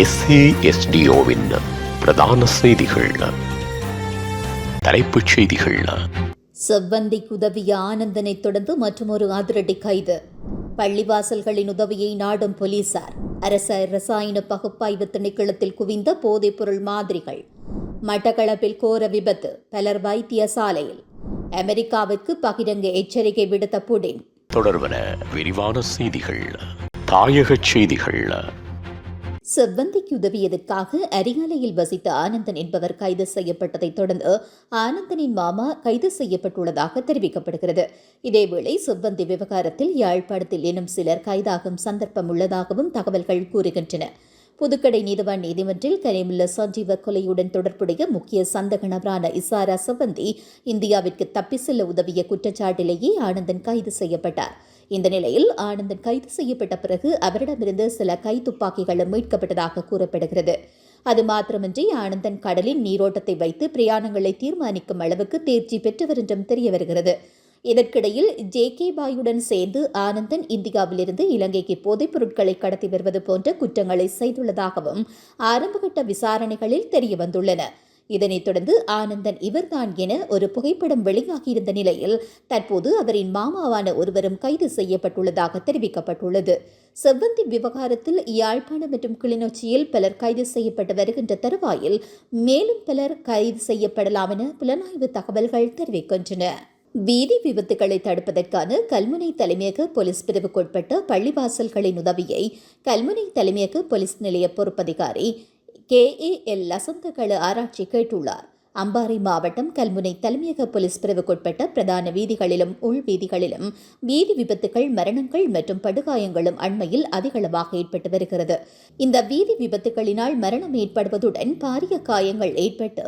எஸ்ஏஎஸ்டிஓவின் பிரதான செய்திகள். தலைப்புச் செய்திகள். செவ்வந்திக்கு உதவிய ஆனந்தனை தொடர்ந்து மற்றொரு அதிரடி கைது. பள்ளிவாசல்களின் உதவியை நாடும் போலீசார். அரச ரசாயன பகுப்பாய்வு திணைக்களத்தில் குவிந்த போதைப்பொருள் மாதிரிகள். மட்டக்களப்பில் கோர விபத்து பலர் வைத்தியசாலையில். அமெரிக்காவிற்கு பகிரங்க எச்சரிக்கை விடுத்த புடின். தொடர்பன விரிவான செய்திகள். தாயகச் செய்திகள். செவ்வந்திக்கு உதவியதற்காக அரியாலையில் வசித்த ஆனந்தன் என்பவர் கைது செய்யப்பட்டதைத் தொடர்ந்து ஆனந்தனின் மாமா கைது செய்யப்பட்டுள்ளதாக தெரிவிக்கப்படுகிறது. இதேவேளை செவ்வந்தி விவகாரத்தில் யாழ்ப்பாணத்தில் எனும் சிலர் கைதாகும் சந்தர்ப்பம் உள்ளதாகவும் தகவல்கள் கூறுகின்றன. புதுக்கடை நீதவான் நீதிமன்றில் கனிமுல்ல சஞ்சீவ கொலையுடன் தொடர்புடைய முக்கிய சந்தக நபரான இசாரா செவ்வந்தி இந்தியாவிற்கு தப்பி செல்ல உதவிய குற்றச்சாட்டிலேயே ஆனந்தன் கைது செய்யப்பட்டார். இந்த நிலையில் ஆனந்தன் கைது செய்யப்பட்ட பிறகு அவரிடமிருந்து சில கைத்துப்பாக்கிகளும் மீட்கப்பட்டதாக கூறப்படுகிறது. அது மாத்திரமின்றி ஆனந்தன் கடலின் நீரோட்டத்தை வைத்து பிரயாணங்களை தீர்மானிக்கும் அளவுக்கு தேர்ச்சி பெற்றவர் என்றும் தெரிய வருகிறது இதற்கிடையில் ஜே கே பாயுடன் சேர்ந்து ஆனந்தன் இந்தியாவிலிருந்து இலங்கைக்கு போதைப் பொருட்களை கடத்தி வருவது போன்ற குற்றங்களை செய்துள்ளதாகவும் ஆரம்பகட்ட விசாரணைகளில் தெரிய வந்துள்ளன இதனைத் தொடர்ந்து ஆனந்தன் இவர்தான் என ஒரு புகைப்படம் வெளியாகியிருந்த நிலையில் தற்போது அவரின் மாமாவான ஒருவரும் கைது செய்யப்பட்டுள்ளதாக தெரிவிக்கப்பட்டுள்ளது. செவ்வந்தி விவகாரத்தில் யாழ்ப்பாணம் மற்றும் கிளிநொச்சியில் பலர் கைது செய்யப்பட்டு வருகின்ற தருவாயில் மேலும் பலர் கைது செய்யப்படலாம் என புலனாய்வு தகவல்கள் தெரிவிக்கின்றன. வீதி விபத்துகளை தடுப்பதற்கான கல்முனை தலைமையக போலீஸ் பிரிவுக்குட்பட்ட பள்ளிவாசல்களின் உதவியை கல்முனை தலைமையக போலீஸ் நிலைய பொறுப்பதிகாரி கே ஏ எல் லசந்தகள ஆராய்ச்சி கேட்டுள்ளார். அம்பாறை மாவட்டம் கல்முனை தலைமையக போலீஸ் பிரிவுக்குட்பட்ட பிரதான வீதிகளிலும் உள் வீதிகளிலும் வீதி விபத்துகள் மரணங்கள் மற்றும் படுகாயங்களும் அண்மையில் அதிகளவாக ஏற்பட்டு வருகிறது. இந்த வீதி விபத்துகளினால் மரணம் ஏற்படுவதுடன் பாரிய காயங்கள் ஏற்பட்டு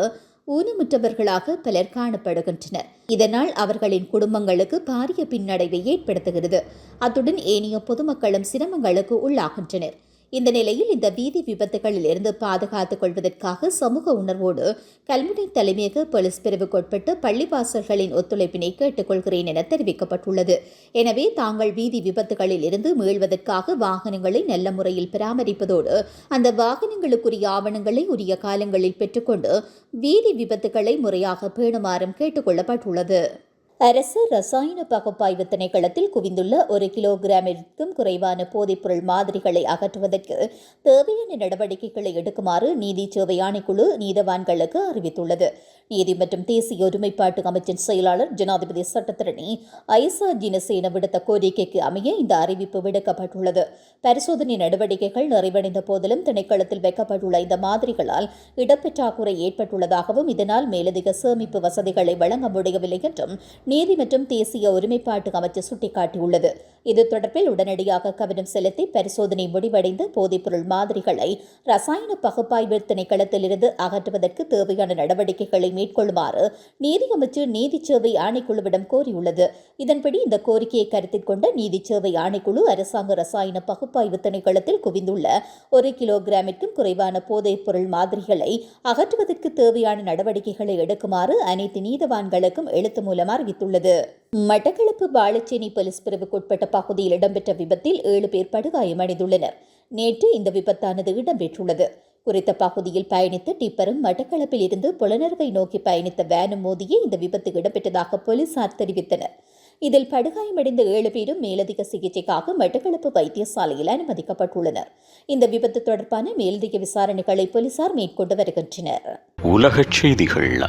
ஊனமுற்றவர்களாக பலர் காணப்படுகின்றனர். இதனால் அவர்களின் குடும்பங்களுக்கு பாரிய பின்னடைவை ஏற்படுத்துகிறது. அத்துடன் ஏனைய பொதுமக்களும் சிரமங்களுக்கு உள்ளாகின்றனர். இந்த நிலையில் இந்த வீதி விபத்துகளில் இருந்து பாதுகாத்துக் கொள்வதற்காக சமூக உணர்வோடு கல்முனை தலைமையக போலீஸ் பிரிவுக்குட்பட்டு பள்ளிவாசல்களின் ஒத்துழைப்பினை கேட்டுக்கொள்கிறேன் என தெரிவிக்கப்பட்டுள்ளது. எனவே தாங்கள் வீதி விபத்துகளில் இருந்து மீள்வதற்காக வாகனங்களை நல்ல முறையில் பராமரிப்பதோடு அந்த வாகனங்களுக்குரிய ஆவணங்களை உரிய காலங்களில் பெற்றுக்கொண்டு வீதி விபத்துகளை முறையாக பேணுமாறும் கேட்டுக்கொள்ளப்பட்டுள்ளது. அரசு ரசாயன பகுப்பாய்வு திணைக்களத்தில் குவிந்துள்ள ஒரு கிலோகிராமிற்கும் குறைவான போதைப்பொருள் மாதிரிகளை அகற்றுவதற்கு தேவையான நடவடிக்கைகளை எடுக்குமாறு நீதி சேவை ஆணைக்குழு நீதவான்களுக்கு அறிவித்துள்ளது. நீதி மற்றும் தேசிய ஒருமைப்பாட்டு அமைச்சின் செயலாளர் ஜனாதிபதி சட்டத்திரணி ஐசா ஜினசேன விடுத்த கோரிக்கைக்கு அமைய இந்த அறிவிப்பு விடுக்கப்பட்டுள்ளது. பரிசோதனை நடவடிக்கைகள் நிறைவடைந்த போதிலும் திணைக்களத்தில் வைக்கப்பட்டுள்ள இந்த மாதிரிகளால் இடப்பற்றாக்குறை ஏற்பட்டுள்ளதாகவும் இதனால் மேலதிக சேமிப்பு வசதிகளை வழங்க முடியவில்லை என்றும் நீதி மற்றும் தேசிய ஒருமைப்பாட்டு அமைச்சு சுட்டிக்காட்டியுள்ளது. இது தொடர்பில் உடனடியாக கவனம் செலுத்தி பரிசோதனை முடிவடைந்த போதைப்பொருள் மாதிரிகளை ரசாயன பகுப்பாய்வு திணைக்களத்திலிருந்து அகற்றுவதற்கு தேவையான நடவடிக்கைகளை மேற்கொள்ளுமாறு நீதி அமைச்சு நீதி சேவை ஆணைக்குழுவிடம் கோரியுள்ளது. இதன்படி இந்த கோரிக்கையை கருத்தில் கொண்ட நீதி சேவை ஆணைக்குழு அரசாங்க ரசாயன பகுப்பாய்வு திணைக்களத்தில் குவிந்துள்ள ஒரு கிலோகிராமிற்கும் குறைவான போதைப்பொருள் மாதிரிகளை அகற்றுவதற்கு தேவையான நடவடிக்கைகளை எடுக்குமாறு அனைத்து நீதவான்களுக்கும் எழுத்து மூலம் அறிவித்துள்ளது. மட்டக்களப்பு வாழச்சேனை போலீஸ் பிரிவுக்குட்பட்ட பகுதியில் இடம்பெற்ற விபத்தில் ஏழு பேர் படுகாயமடைந்துள்ளனர் நேற்று இந்த விபத்தானது இடம்பெற்றுள்ளது. குறித்த பகுதியில் பயணித்த டிப்பரும் மட்டக்களப்பில் இருந்து புலனர்வை நோக்கி பயணித்த வேனும் மோதியே இந்த விபத்து இடம்பெற்றதாக போலீசார் தெரிவித்தனர். இதில் படுகாயமடைந்த ஏழு பேரும் மேலதிக சிகிச்சைக்காக மட்டக்களப்பு வைத்தியசாலையில் அனுமதிக்கப்பட்டுள்ளனர். இந்த விபத்து தொடர்பான மேலதிக விசாரணைகளை போலீசார் மேற்கொண்டு வருகின்றனர். உலகச் செய்திகள்.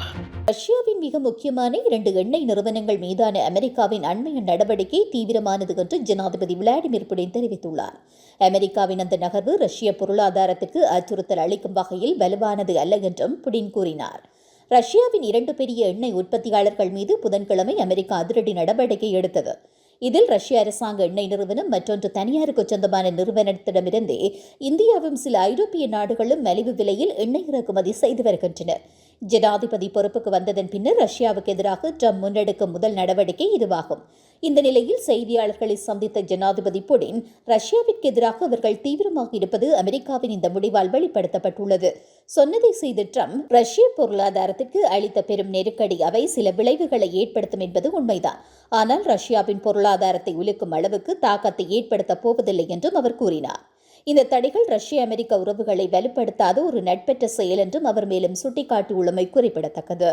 ரஷ்யாவின் மிக முக்கியமான இரண்டு எண்ணெய் நிறுவனங்கள் மீதான அமெரிக்காவின் அண்மைய நடவடிக்கை தீவிரமானது என்று ஜனாதிபதி விளாடிமிர் புடின் தெரிவித்துள்ளார். அமெரிக்காவின் அந்த நகர்வு ரஷ்ய பொருளாதாரத்திற்கு அச்சுறுத்தல் அளிக்கும் வகையில் வலுவானது அல்ல என்றும் புடின் கூறினார். ரஷ்யாவின் இரண்டு பெரிய எண்ணெய் உற்பத்தியாளர்கள் மீது புதன்கிழமை அமெரிக்கா அதிரடி நடவடிக்கை எடுத்தது. இதில் ரஷ்ய அரசாங்க எண்ணெய் நிறுவனம் மற்றொன்று தனியாருக்கு சொந்தமான நிறுவனத்திடமிருந்தே இந்தியாவும் சில ஐரோப்பிய நாடுகளும் மலிவு விலையில் எண்ணெய் இறக்குமதி செய்து வருகின்றனர் ஜனாதிபதி பொறுப்புக்கு வந்ததன் பின்னர் ரஷ்யாவுக்கு எதிராக ட்ரம்ப் முன்னெடுக்கும் முதல் நடவடிக்கை இதுவாகும். இந்த நிலையில் செய்தியாளர்களை சந்தித்த ஜனாதிபதி புடின் ரஷ்யாவிற்கு எதிராக அவர்கள் தீவிரமாக இருப்பது அமெரிக்காவின் இந்த முடிவால் வெளிப்படுத்தப்பட்டுள்ளது. சொன்னதை செய்த ட்ரம்ப் ரஷ்ய பொருளாதாரத்திற்கு அளித்த பெரும் நெருக்கடி அவை சில விளைவுகளை ஏற்படுத்தும் என்பது உண்மைதான். ஆனால் ரஷ்யாவின் பொருளாதாரத்தை உலுக்கும் அளவுக்கு தாக்கத்தை ஏற்படுத்தப் போவதில்லை என்றும் அவர் கூறினார். இந்த தடைகள் ரஷ்ய அமெரிக்க உறவுகளை வலுப்படுத்தாத ஒரு நட்பெற்ற செயல் என்றும் அவர் மேலும் சுட்டிக்காட்டியுள்ளமை குறிப்பிடத்தக்கது.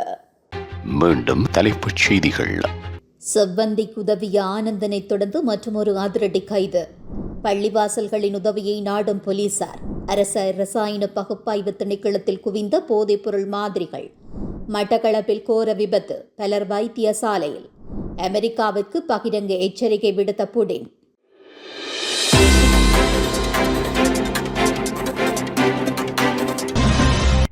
மீண்டும் தலைப்புச் செய்திகள். செவ்வந்திக்கு உதவிய ஆனந்தனை தொடர்ந்து மற்றொரு அதிரடி கைது. பள்ளிவாசல்களின் உதவியை நாடும் போலீசார். அரச ரசாயன பகுப்பாய்வு திணைக்களத்தில் குவிந்த போதைப்பொருள் மாதிரிகள். மட்டக்களப்பில் கோர விபத்து பலர் வைத்தியசாலையில். அமெரிக்காவிற்கு பகிரங்க எச்சரிக்கை விடுத்த புடின்.